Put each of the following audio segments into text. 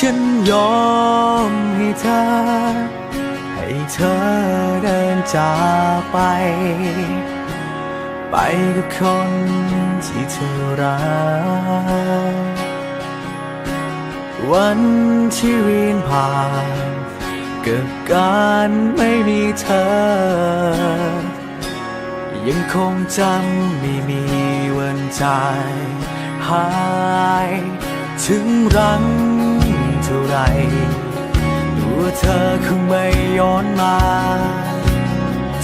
ฉันยอมให้เธอ ให้เธอเดินจากไป ไปกับคนที่เธอรัก วันที่เวียนผ่านกับการไม่มีเธอ ยังคงจำไม่มีวันใจหายถึงรัง ไรตัวเธอคงไม่ย้อนมา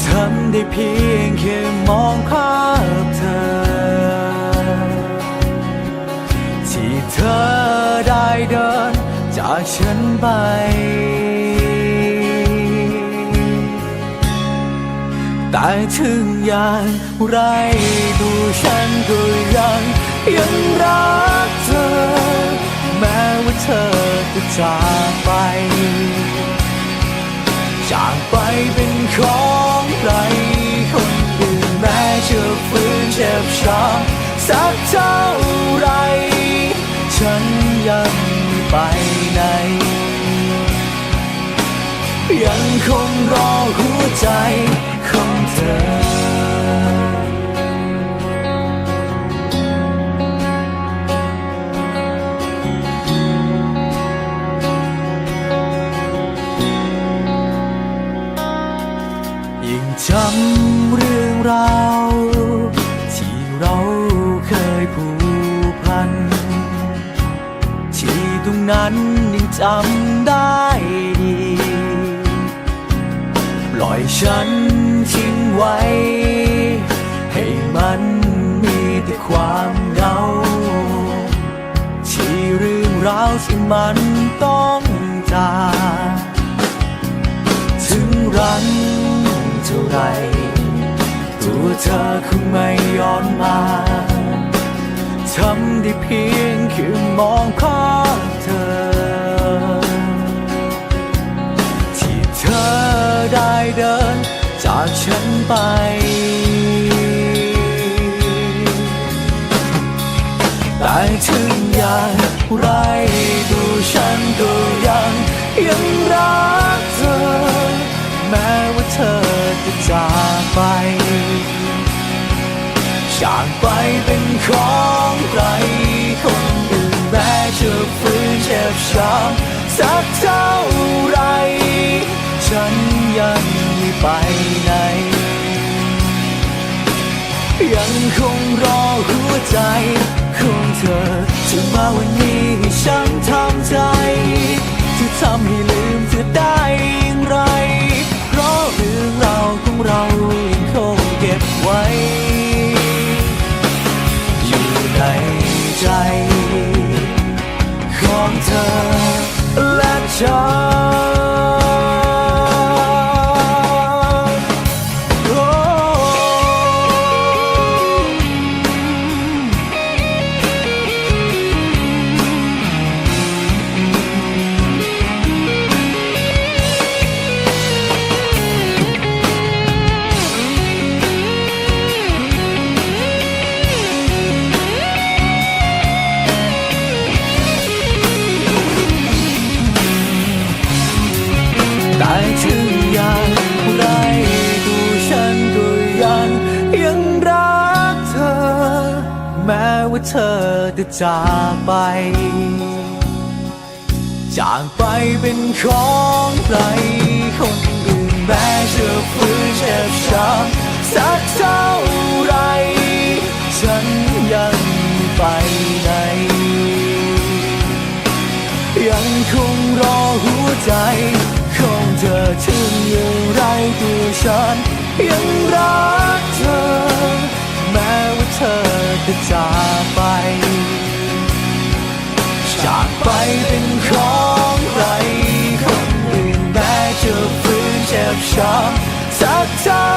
ทำได้เพียงแค่มองภาพเธอ ที่เธอได้เดินจากฉันไปแต่ถึงอย่างไรดูฉันก็ยังยังรักเธอแม้ว่าเธอ จากไป จากไปเป็นของใครคนอื่นแม้จะฟื้นเจ็บช้ำสักเท่าไร ฉันยังไปไหน ยังคงรอหัวใจ ยิ่งจำเรื่องราวที่เราเคยผูกพัน ที่ตรงนั้นยังจำได้ดี ปล่อยฉันทิ้งไว้ ให้มันมีแต่ความเหงาที่เรื่องราวที่มันต้องจากถึงรัน ไร ตัวเธอคงไม่ย้อนมาทำได้เพียงแค่มองภาพเธอ ที่เธอได้เดินจากฉันไปแต่ถึงอย่างไรดูฉันก็ยังยังรักเธอ แม้ว่าเธอ จะจากไป จากไปเป็นของใครคนอื่นแม้จะฟื้นเจ็บช้ำสักเท่าไร ฉันยังไม่ไปไหน ยังคงรอหัวใจของเธอจะมาวันนี้ อยู่ในใจ ของเธอและฉัน ม้ว่าเธอจะจากไป จากไปเป็นของใครคนอื่นแม้จะฟื้นเจ็บช้ำสักเท่าไร ฉันยังไม่ไปไหน ยังคงรอหัวใจของเธอถึงอย่างไรตัวฉันยังรัก ค